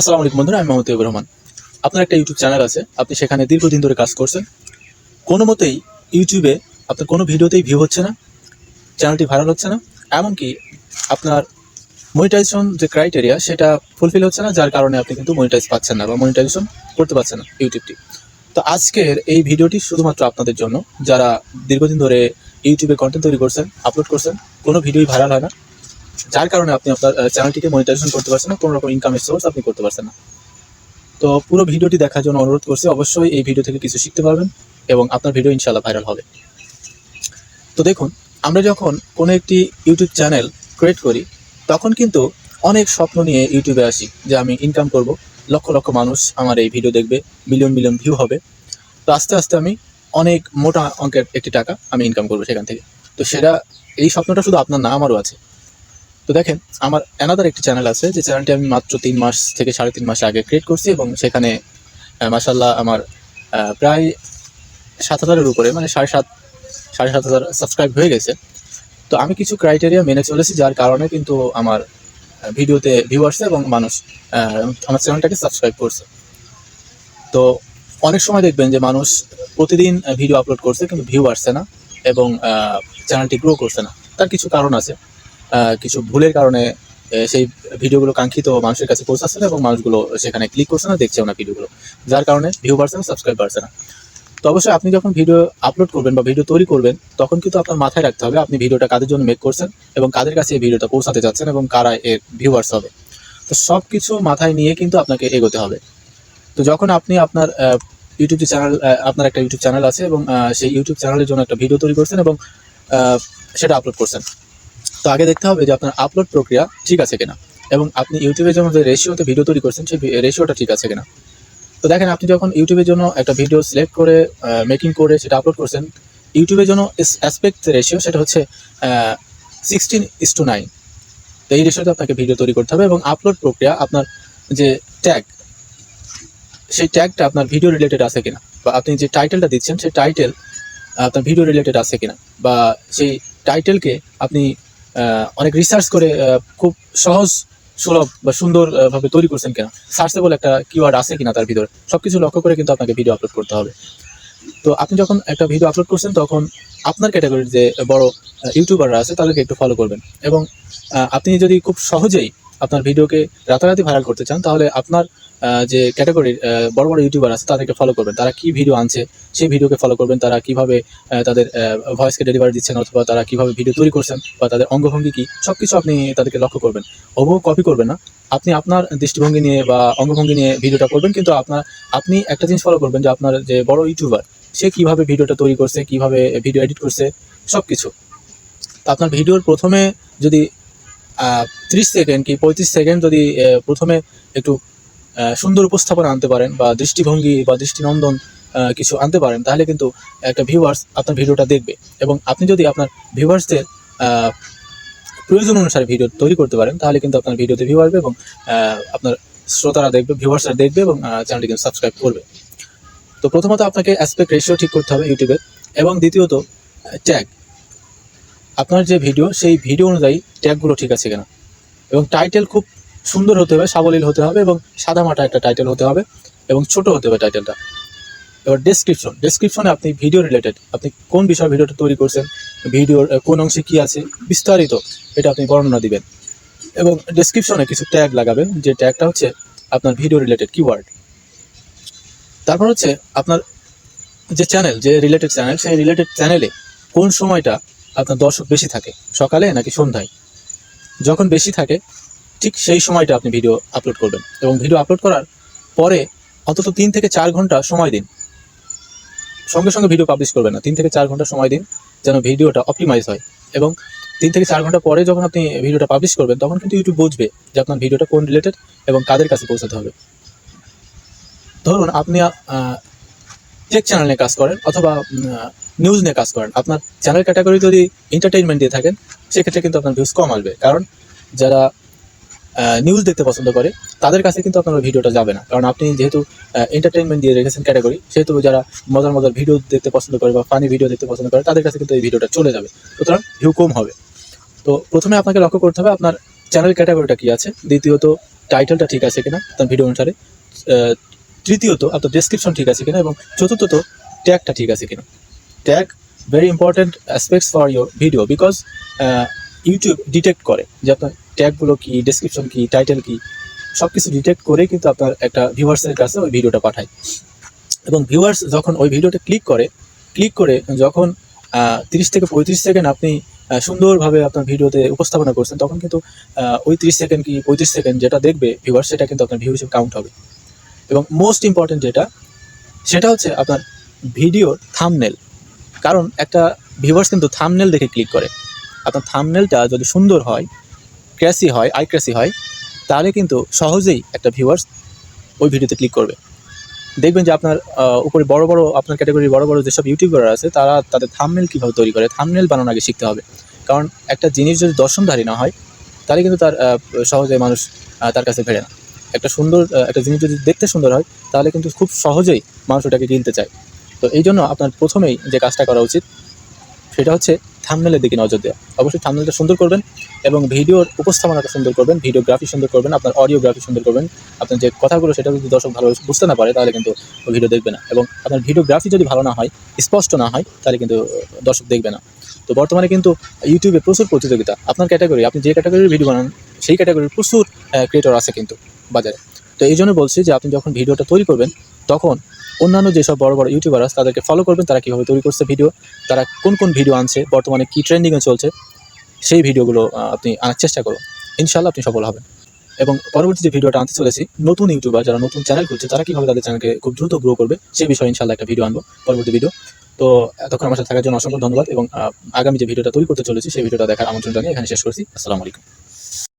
আসসালামু আলাইকুম বন্ধুরা, আমি মোহাম্মদ তৈয়ব রহমান। আপনার একটা ইউটিউব চ্যানেল আছে, আপনি সেখানে দীর্ঘদিন ধরে কাজ করছেন। কোনো মতেই ইউটিউবে আপনার কোনো ভিডিওতেই ভিউ হচ্ছে না চ্যানেলটি ভাইরাল হচ্ছে না, এমনকি আপনার মনিটাইজেশন যে ক্রাইটেরিয়া সেটা ফুলফিল হচ্ছে না, যার কারণে আপনি কিন্তু মনিটাইজ পাচ্ছেন না বা মনিটাইজেশন করতে পারছেন না ইউটিউবটি তো আজকের এই ভিডিওটি শুধুমাত্র আপনাদের জন্য, যারা দীর্ঘদিন ধরে ইউটিউবে কন্টেন্ট তৈরি করছেন আপলোড করছেন, কোনো ভিডিওই ভাইরাল হয় না। যার কারণে আপনি আপনার চ্যানেলটিকে মনিটাইজেশন করতে পারছেন না কোনো রকম ইনকামের সোর্স আপনি করতে পারছেন না। তো পুরো ভিডিওটি দেখার জন্য অনুরোধ করছি, অবশ্যই এই ভিডিও থেকে কিছু শিখতে পারবেন এবং আপনার ভিডিও ইনশাল্লাহ ভাইরাল হবে। তো দেখুন, আমরা যখন কোনো একটি ইউটিউব চ্যানেল ক্রিয়েট করি, তখন কিন্তু অনেক স্বপ্ন নিয়ে ইউটিউবে আসি যে আমি ইনকাম করব, লক্ষ লক্ষ মানুষ আমার এই ভিডিও দেখবে মিলিয়ন মিলিয়ন ভিউ হবে। তো আস্তে আস্তে আমি অনেক মোটা অঙ্কের একটি টাকা আমি ইনকাম করব সেখান থেকে। তো সেটা, এই স্বপ্নটা শুধু আপনার না, আমারও আছে। তো দেখেন, আমার অ্যানাদার একটি চ্যানেল আছে যে চ্যানেলটি আমি মাত্র তিন মাস থেকে সাড়ে তিন মাস আগে ক্রিয়েট করছি এবং সেখানে মাসাল্লাহ আমার প্রায় সাত হাজারের উপরে মানে সাড়ে সাত সাড়ে সাত হাজার সাবস্ক্রাইব হয়ে গেছে। তো আমি কিছু ক্রাইটেরিয়া মেনে চলেছি যার কারণে কিন্তু আমার ভিডিওতে ভিউ আসছে এবং মানুষ আমার চ্যানেলটাকে সাবস্ক্রাইব করছে। তো অনেক সময় দেখবেন যে মানুষ প্রতিদিন ভিডিও আপলোড করছে কিন্তু ভিউ আসছে না এবং চ্যানেলটি গ্রো করছে না। তার কিছু কারণ আছে। কিছু ভুলের কারণে সেই ভিডিওগুলো কাঙ্ক্ষিত মানুষের কাছে পৌঁছাচ্ছে না এবং মানুষগুলো সেখানে ক্লিক করছে না দেখছেও না ভিডিওগুলো। যার কারণে ভিউ বাড়ছে না সাবস্ক্রাইব বাড়ছে না। তো অবশ্যই আপনি যখন ভিডিও আপলোড করবেন বা ভিডিও তৈরি করবেন, তখন কিন্তু আপনার মাথায় রাখতে হবে আপনি ভিডিওটা কাদের জন্য মেক করছেন এবং কাদের কাছে এই ভিডিওটা পৌঁছাতে যাচ্ছেন এবং কারা এর ভিউয়ার্স হবে। তো সব কিছু মাথায় নিয়ে কিন্তু আপনাকে এগোতে হবে। তো যখন আপনি আপনার ইউটিউব চ্যানেল আপনার একটা ইউটিউব চ্যানেল আছে এবং সেই ইউটিউব চ্যানেলের জন্য একটা ভিডিও তৈরি করছেন এবং সেটা আপলোড করছেন। তো আগে দেখতে হবে যে আপনার আপলোড প্রক্রিয়া ঠিক আছে কিনা এবং আপনি ইউটিউবের জন্য যে রেশিওতে ভিডিও তৈরি করছেন সেই রেশিওটা ঠিক আছে কিনা। তো দেখেন, আপনি যখন ইউটিউবের জন্য একটা ভিডিও সিলেক্ট করে মেকিং করে সেটা আপলোড করছেন, ইউটিউবের জন্য অ্যাসপেক্ট রেশিও সেটা হচ্ছে সিক্সটিন ইস টু নাইন তো এই রেশিওতে আপনাকে ভিডিও তৈরি করতে হবে এবং আপলোড প্রক্রিয়া আপনার যে ট্যাগ সেই ট্যাগটা আপনার ভিডিও রিলেটেড আছে কিনা বা আপনি যে টাইটেলটা দিচ্ছেন, সেই টাইটেল আপনার ভিডিও রিলেটেড আছে কিনা বা সেই টাইটেলকে আপনি অনেক রিসার্চ করে খুব সহজ, সুলভ বা সুন্দর ভাবে তৈরি করছেন কিনা? সার্চেবল একটা কিওয়ার্ড আছে কিনা তার ভিতরে? সব কিছু লক্ষ্য করে কিন্তু আপনাকে ভিডিও আপলোড করতে হবে। তো আপনি যখন একটা ভিডিও আপলোড করছেন, তখন আপনার ক্যাটাগরির যে বড় ইউটিউবাররা আছে, তাদেরকে একটু ফলো করবেন। এবং আপনি যদি খুব সহজেই আপনার ভিডিওকে রাতারাতি ভাইরাল করতে চান, তাহলে আপনার যে ক্যাটাগরির বড় বড় ইউটিউবার আছে, তাদেরকে ফলো করবেন। তারা কি ভিডিও আনছে, সেই ভিডিওকে ফলো করবেন। তারা কীভাবে তাদের ভয়েসকে ডেলিভারি দিচ্ছেন, অথবা তারা কীভাবে ভিডিও তৈরি করছেন, বা তাদের অঙ্গভঙ্গি কি, সবকিছু আপনি তাদেরকে লক্ষ্য করবেন। হুবহু কপি করবেন না। আপনি আপনার দৃষ্টিভঙ্গি নিয়ে বা অঙ্গভঙ্গি নিয়ে ভিডিওটা করবেন, কিন্তু আপনার, আপনি একটা জিনিস ফলো করবেন যে আপনার যে বড় ইউটিউবার সে কীভাবে ভিডিওটা তৈরি করছে, কীভাবে ভিডিও এডিট করছে, সবকিছু। তো আপনার ভিডিওর প্রথমে যদি ত্রিশ সেকেন্ড কি পঁয়ত্রিশ সেকেন্ড যদি প্রথমে একটু সুন্দর উপস্থাপনা আনতে পারেন বা দৃষ্টিভঙ্গি বা দৃষ্টিনন্দন কিছু আনতে পারেন, তাহলে কিন্তু একটা ভিউয়ার্স আপনার ভিডিওটা দেখবে এবং আপনি যদি আপনার ভিউয়ার্সদের প্রয়োজন অনুসারে ভিডিও তৈরি করতে পারেন, তাহলে কিন্তু আপনার ভিডিওতে ভিউ আসবে এবং আপনার শ্রোতারা দেখবে ভিউয়ার্সরা দেখবে এবং চ্যানেলটি কিন্তু সাবস্ক্রাইব করবে। তো প্রথমত আপনাকে অ্যাসপেক্ট রেশিও ঠিক করতে হবে ইউটিউবের এবং দ্বিতীয়ত ট্যাগ আপনার যে ভিডিও সেই ভিডিও অনুযায়ী ট্যাগগুলো ঠিক আছে কিনা। এবং টাইটেল খুব সুন্দর হতে হবে, সাবলীল হতে হবে এবং সাদামাটা একটা টাইটেল হতে হবে এবং ছোট হতে হবে টাইটেলটা এবার ডেসক্রিপশন ডেসক্রিপশনে আপনি ভিডিও রিলেটেড আপনি কোন বিষয়ে ভিডিওটা তৈরি করছেন ভিডিওর কোন অংশে কী আছে, বিস্তারিত এটা আপনি বর্ণনা দিবেন। এবং ডেসক্রিপশনে কিছু ট্যাগ লাগাবেন, যে ট্যাগটা হচ্ছে আপনার ভিডিও রিলেটেড কিওয়ার্ড তারপর হচ্ছে আপনার যে চ্যানেল যে রিলেটেড চ্যানেল সেই রিলেটেড চ্যানেলে কোন সময়টা আপনার দর্শক বেশি থাকে, সকালে নাকি সন্ধ্যায়? যখন বেশি থাকে ঠিক সেই সময়টা আপনি ভিডিও আপলোড করবেন এবং ভিডিও আপলোড করার পরে অন্তত তিন থেকে চার ঘণ্টা সময় দিন। সঙ্গে সঙ্গে ভিডিও পাবলিশ করবেন না। তিন থেকে চার ঘণ্টা সময় দিন যেন ভিডিওটা অপটিমাইজ হয় এবং তিন থেকে চার ঘণ্টা পরে যখন আপনি ভিডিওটা পাবলিশ করবেন, তখন কিন্তু ইউটিউব বুঝবে যে আপনার ভিডিওটা কোন রিলেটেড এবং কাদের কাছে পৌঁছাতে হবে। ধরুন আপনি টেক চ্যানেল নিয়ে কাজ করেন অথবা নিউজ নিয়ে কাজ করেন। আপনার চ্যানেল ক্যাটাগরি যদি এন্টারটেইনমেন্ট দিয়ে থাকেন, সেক্ষেত্রে কিন্তু আপনার ভিউজ কম আসবে। কারণ যারা নিউজ দেখতে পছন্দ করে, তাদের কাছে কিন্তু আপনার ভিডিওটা যাবে না। কারণ আপনি যেহেতু এন্টারটেইনমেন্ট দিয়ে রেখেছেন ক্যাটাগরি সেহেতু যারা মজার মজার ভিডিও দেখতে পছন্দ করে বা ফানি ভিডিও দেখতে পছন্দ করে, তাদের কাছে কিন্তু এই ভিডিওটা চলে যাবে। সুতরাং ভিউ কম হবে। তো প্রথমে আপনাকে লক্ষ্য করতে হবে আপনার চ্যানেল ক্যাটাগরিটা কী আছে, দ্বিতীয়ত টাইটেলটা ঠিক আছে কিনা আপনার ভিডিও অনুসারে তৃতীয়ত আপনার ডেসক্রিপশন ঠিক আছে কিনা, এবং চতুর্থত ট্যাগটা ঠিক আছে কিনা। Tag very important aspects for your video because YouTube detect করে যে আপনার ট্যাগগুলো কি ডেসক্রিপশন কি টাইটেল কি সব কিছু ডিটেক্ট করে কিন্তু আপনার একটা ভিউয়ার্সের কাছে ওই ভিডিওটা পাঠায়। এবং ভিউয়ার্স যখন ওই ভিডিওটা ক্লিক করে ক্লিক করে যখন তিরিশ থেকে পঁয়ত্রিশ সেকেন্ড আপনি সুন্দরভাবে আপনার ভিডিওতে উপস্থাপনা করছেন, তখন কিন্তু ওই তিরিশ সেকেন্ড কি পঁয়ত্রিশ সেকেন্ড যেটা দেখবে ভিউয়ার্স সেটা কিন্তু আপনার ভিউ হিসেবে কাউন্ট হবে। এবং মোস্ট ইম্পর্টেন্ট যেটা, সেটা হচ্ছে আপনার ভিডিওর থামনেল কারণ একটা ভিউয়ার্স কিন্তু থামনেল দেখে ক্লিক করে। আপনার থামনেলটা যদি সুন্দর হয় ক্র্যাসি হয় আই ক্র্যাসি হয়, তাহলে কিন্তু সহজেই একটা ভিউয়ার্স ওই ভিডিওতে ক্লিক করবে। দেখবেন যে আপনার উপরে বড় বড়, আপনার ক্যাটাগরি বড় বড় যেসব ইউটিউবার আছে, তারা তাদের থামনেল কীভাবে তৈরি করে থামনেল বানানো আগে শিখতে হবে। কারণ একটা জিনিস যদি দর্শনধারী না হয়, তাহলে কিন্তু তার সহজে মানুষ তার কাছে ফেরে না। একটা সুন্দর একটা জিনিস যদি দেখতে সুন্দর হয়, তাহলে কিন্তু খুব সহজেই মানুষ ওটাকে কিনতে চায়। তো এই জন্য আপনার প্রথমেই যে কাজটা করা উচিত সেটা হচ্ছে থামনেলের দিকে নজর দেওয়া। অবশ্যই থামনেলটা সুন্দর করবেন এবং ভিডিওর উপস্থাপনাটা সুন্দর করবেন ভিডিওগ্রাফি সুন্দর করবেন, আপনার অডিওগ্রাফি সুন্দর করবেন। আপনার যে কথাগুলো সেটা যদি দর্শক ভালো বুঝতে না পারে, তাহলে কিন্তু ভিডিও দেখবে না এবং আপনার ভিডিওগ্রাফি যদি ভালো না হয়, স্পষ্ট না হয়, তাহলে কিন্তু দর্শক দেখবে না। তো বর্তমানে কিন্তু ইউটিউবে প্রচুর প্রতিযোগিতা। আপনার ক্যাটাগরি আপনি যে ক্যাটাগরির ভিডিও বানান, সেই ক্যাটাগরির প্রচুর ক্রিয়েটর আছে কিন্তু বাজারে। তো এই জন্য বলছি যে আপনি যখন ভিডিওটা তৈরি করবেন, তখন অন্যান্য যেসব বড় বড় ইউটিউবার আছে, তাদেরকে ফলো করবেন, তারা কীভাবে তৈরি করছে ভিডিও তারা কোন কোন ভিডিও আনছে, বর্তমানে কী ট্রেন্ডিংয়ে চলছে, সেই ভিডিওগুলো আপনি আনার চেষ্টা করুন। ইনশাল্লাহ আপনি সফল হবেন। এবং পরবর্তী যে ভিডিওটা আনতে চলেছি, নতুন ইউটিউবার যারা নতুন চ্যানেল খুলছে, তারা কীভাবে তাদের চ্যানেলকে খুব দ্রুত গ্রো করবে সেই বিষয়ে ইনশাল্লাহ একটা ভিডিও আনব, পরবর্তী ভিডিও তো এতক্ষণ আমার সাথে থাকার জন্য অসংখ্য ধন্যবাদ এবং আগামী যে ভিডিওটা তৈরি করতে চলেছি, সেই ভিডিওটা দেখার আমন্ত্রণ জানিয়ে এখানে শেষ করছি। আসসালামু আলাইকুম।